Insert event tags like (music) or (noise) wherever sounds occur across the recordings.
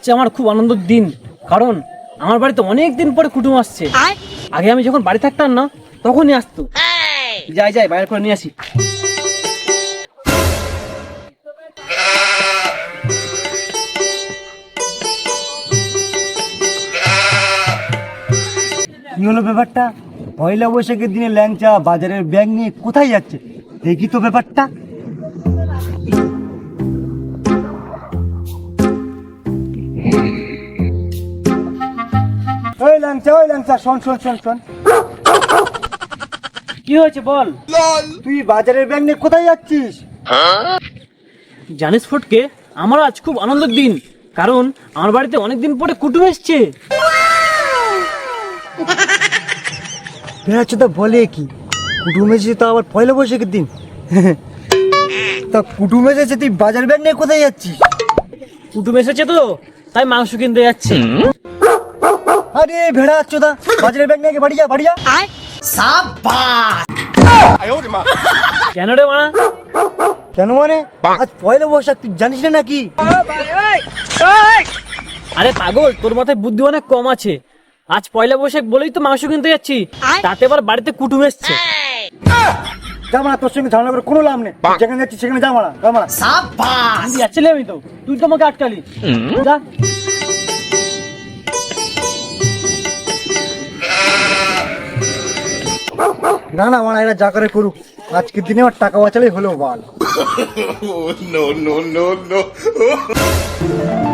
আজ আমার খুব আনন্দের দিন। কারণ আমার বাড়িতে অনেক দিন পরে কুটুম আসছে। আগে আমি যখন বাড়ি থাকতাম না তখনই আসতো। যাই যাই বাইরে করে নিয়ে আসি। কি হলো ব্যাপারটা? পয়লা বৈশাখের দিনে ল্যাংচা বাজারের ব্যাগ নিয়ে কোথায় যাচ্ছে? দেখি তো ব্যাপারটা। ল্যাংচা ওই ল্যাংচা শোন শোন শোন শোন। কি হয়েছে বল? তুই বাজারের ব্যাগ নিয়ে কোথায় যাচ্ছিস? জানিস ফুটকে আমার আজ খুব আনন্দের দিন। কারণ আমার বাড়িতে অনেকদিন পরে কুটুম এসছে। বেড়াচ্ছে তো বলে কি? কুটুম এসেছে তো আবার পয়লা বৈশাখের দিন। তা কুটুম এসেছে তুই বাজার ব্যাগ নিয়ে কোথায় যাচ্ছিস? কুটুম এসেছে তো তাই মাংস কিনতে যাচ্ছে। আরে ভেড়া চোদা বাজারের ব্যাগ নিয়ে আগে বাড়ি যা বাড়ি যা কেন রে মানা কেন মানে? আজ পয়লা বৈশাখ তুই জানিস না নাকি? আরে পাগল তোর মাথায় বুদ্ধি অনেক কম আছে। আজ পয়লা বৈশাখ বলেই তো মাংস কিনতে যাচ্ছি। তাতে আবার বাড়িতে কুটুম এসছে। যা তোর সঙ্গে ঝামেলা করে কোনো লাভ নেই। যেখানে সেখানে আমি যাচ্ছিলি আমি তো তুই তো আমাকে আটকালি। যা। না না মানে এরা যা করে করুক। আজকের দিনে আমার টাকা বাঁচালেই হলো বল। (laughs) (laughs)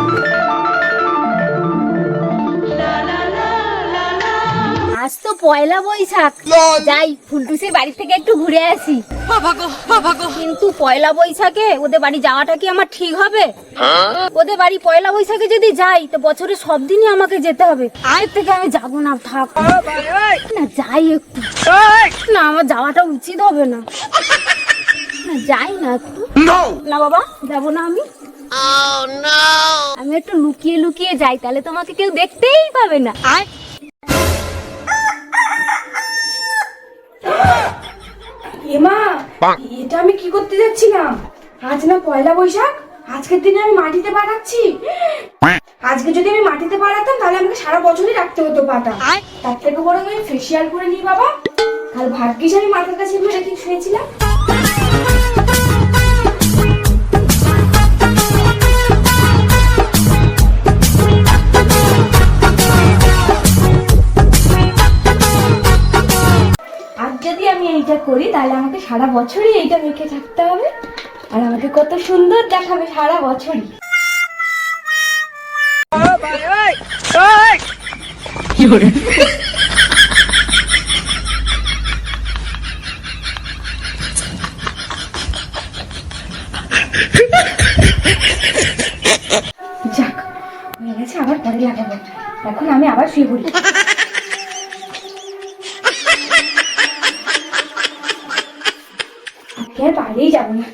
আজ তো পয়লা বৈশাখ। যাই ফুলটুসির বাড়ি থেকে একটু ঘুরে আসি। কিন্তু পয়লা বৈশাখে ওদের বাড়ি যাওয়াটা কি আমার ঠিক হবে? ওদের বাড়ি পয়লা বৈশাখে যদি যাই তো বছরে সব দিনই আমাকে যেতে হবে। আয়ের থেকে আমি যাব না থাক। না যাই একটু। না আমার যাওয়াটা উচিত হবে না। না যাই না একটু। না বাবা যাব না আমি। আমি একটু লুকিয়ে লুকিয়ে যাই তাহলে তোমাকে কেউ দেখতেই পাবে না। এমা এটা আমি কি করতে যাচ্ছিলাম? আজ না পয়লা বৈশাখ? আজকের দিনে আমি মাটিতে পাঠাচ্ছি। আজকে যদি আমি মাটিতে পাঠাতাম তাহলে আমাকে সারা বছরই রাখতে হতো পাটা তার থেকে বরং আমি ফেসিয়াল করে নিই বাবা। কাল ভাগ্যিস আমি মাথার কাছে রেখে শুয়েছিলাম। করি, তাহলে আমাকে সারা বছরই এইটা মেখে থাকতে হবে। আর আমাকে কত সুন্দর দেখাবে সারা বছরই। যাক, হয়ে গেছে, আবার পরে লাগাবো। এখন আমি আবার শুয়ে পড়ি। আজকে আর বাইরেই যাব না।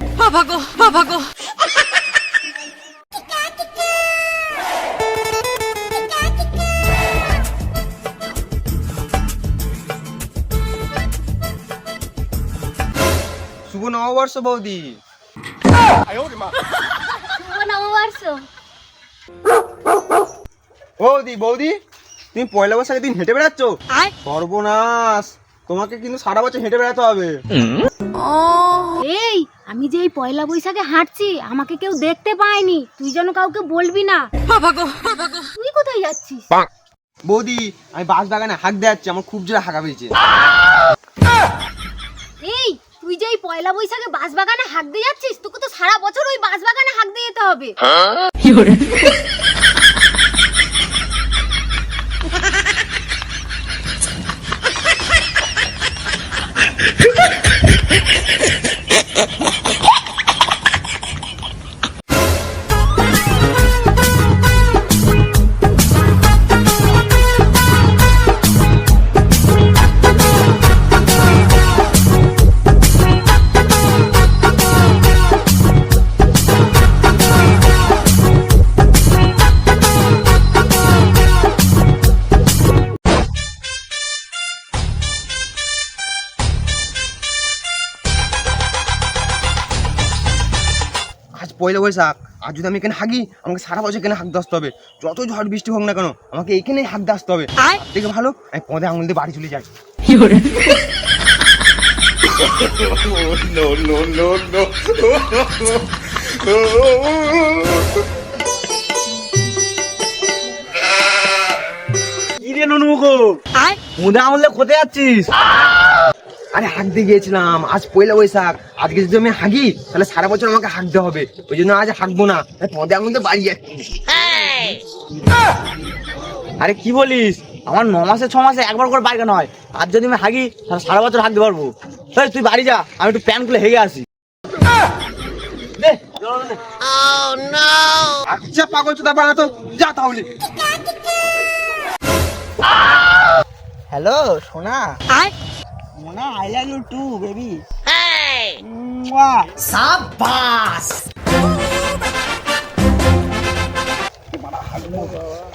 শুভ নববর্ষ বৌদি। নববর্ষ। বৌদি বৌদি তুমি পয়লা বৈশাখের দিন হেঁটে বেড়াচ্ছ? সর্বনাশ। তোমাকে কিন্তু সারা বছর হেঁটে বেড়াতে হবে। এই আমি যে এই পয়লা বৈশাখে হাঁটছি আমাকে কেউ দেখতে পায়নি। তুই যেন কাউকে বলবি না। তুই কোথায় যাচ্ছিস? বৌদি আমি বাস বাগানে হাঁক দিয়ে যাচ্ছি আমার খুব জোরে হাঁকা পেয়েছে এই তুই যে এই পয়লা বৈশাখে বাঁশ বাগানে হাঁক দিয়ে যাচ্ছিস তোকে তো সারা বছর ওই বাঁশ বাগানে হাঁক দিয়ে যেতে হবে। পয়লা বৈশাখ আর যদি আমি এখানে হাগি আমাকে সারা বছর এখানে হাঁকতে আসতে হবে। যত ঝড় বৃষ্টি হোক না কেন আমাকে এখানেই হাঁকতে আসতে হবে। থেকে ভালো আমি পদে আঙুল দিয়ে বাড়ি চলে যাই। কি রে ননুমুখ কোথায় যাচ্ছিস? আরে হাঁকতে গিয়েছিলাম আজ পয়লা বৈশাখ আজকে যদি আমি হাঁকি তাহলে সারা বছর আমাকে হাঁকতে হবে ওই জন্য আজ হাঁকবো না আমি পদে আঙুল দিয়ে বাড়ি যাচ্ছি। আরে কি বলিস আমার ন মাসে ছ মাসে একবার করে বাইক নয় আর যদি আমি হাগি তাহলে সারা বছর হাঁকতে পারব। তাই তুই বাড়ি যা আমি একটু প্যান খুলে হেগে আসি। আচ্ছা পাগল চোদা বানা তো যা তাহলে। হ্যালো সোনা। Mona I love you too baby সাবাস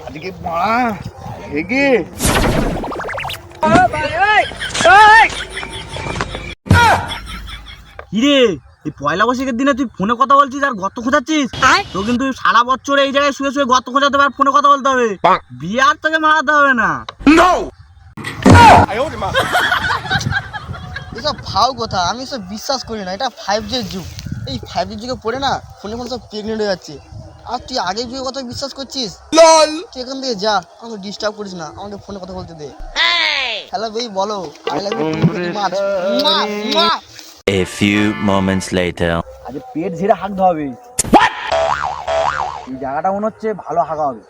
আজকে বাড়া হেগে। কি রে এই পয়লা বৈশাখের দিনে তুই ফোনে কথা বলছিস আর গর্ত খোঁজাচ্ছিস? তো কিন্তু সারা বছর এই জায়গায় শুয়ে শুয়ে গর্ত খোঁজাতে হবে আর ফোনে কথা বলতে হবে। বিয়ে আর তোকে মারাতে হবে না। ফাও কথা আমি সব বিশ্বাস করি না এটা ফাইভ জির যুগ। এই ফাইভ জির যুগে পড়ে না ফোনে ফোনে সব প্রেগনেন্ট হয়ে যাচ্ছে। আর তুই আগের যুগে কথা বিশ্বাস করছিস? তুই এখান থেকে যা আমাকে ডিস্টার্ব করিস না আমাকে ফোনে কথা বলতে দে। হ্যালো বেই বলো আই লাভ ইউ মাছ A few moments later. আজ পেট ঝেড়ে হাঁকতে হবে। এই জায়গাটা মনে হচ্ছে ভালো হাঁকা হবে।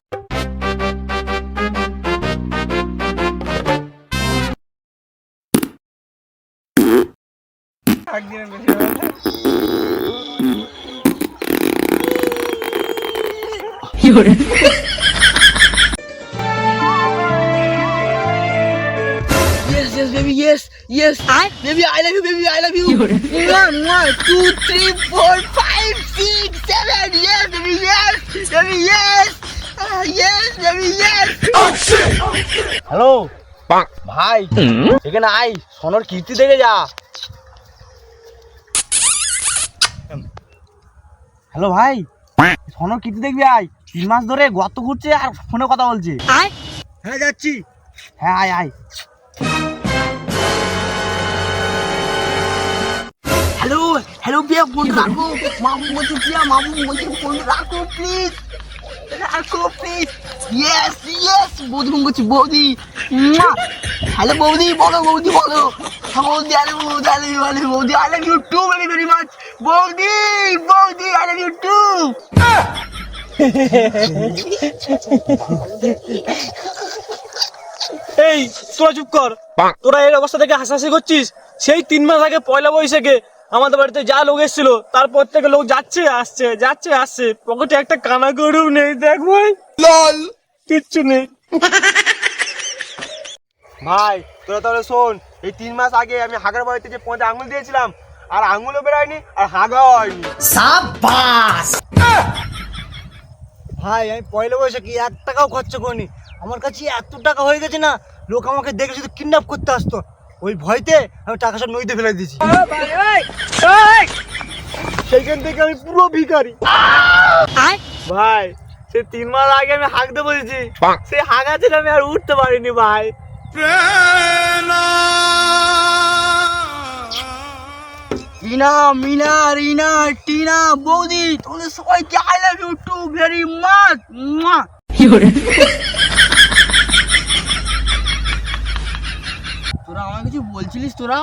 Yes, yes, baby, yes, yes. I, baby, I love you, baby, I love you. One, one, two, three, four, five, six, seven. Yes, baby, yes, baby, yes. Ah, yes, baby, yes. Hello ভাই এখানে I সোনর কীর্তি দেখে যা hello ভাই সোনর কীর্তি দেখবি আয়। তিন মাস ধরে গর্ত ঘুরছে আর ফোনে কথা বলছে। হ্যাঁ যাচ্ছি। হ্যাঁ আয় আয়। হ্যালো হ্যালো বিয়া ফোন রাখো। মামু বলছি বিয়া মামু বলছি ফোন রাখো প্লিজ রাখো প্লিজ ইয়েস ইয়েস বৌদি ফোন করছি বৌদি। হ্যালো বৌদি বলো বৌদি বলো। হ্যাঁ বৌদি আরে বৌদি ইউ বৌদি I love you too very very much. বৌদি বৌদি আই লাভ ইউ টু এই তোরা চুপ কর। তোরা এই অবস্থা থেকে হাসাহাসি করছিস? সেই তিন মাস আগে পয়লা বৈশাখে আমাদের বাড়িতে যা লোক এসেছিল তারপর থেকে লোক যাচ্ছে আসছে যাচ্ছে আসছে। পকেটে একটা কানা গরু নেই দেখ ভাই। লাল। কিচ্ছু নেই। ভাই তোরা তাহলে শোন এই তিন মাস আগে আমি হাগার বাড়িতে যে পদে আঙুল দিয়েছিলাম আর আঙুলও বেরোয়নি আর হাগাও হয়নি। ভাই আমি পয়লা বৈশাখে এক টাকাও খরচ করিনি? আমার কাছে এত টাকা হয়ে গেছে না লোক আমাকে দেখে শুধু কিডন্যাপ করতে আসতো ওই ভয়তে আমি টাকা সব নদীতে ফেলে দিয়েছি। সেইখান থেকে আমি পুরো ভিখারি। ভাই সে তিন মাস আগে আমি হাঁকতে বলেছি। সে হাগা ছিল আমি আর উঠতে পারিনি ভাই। রিনা মিনা রিনা টিনা বৌদি তোমাদের সবাইকে I love you too very much তোরা আমার কিছু বলছিলিস তোরা?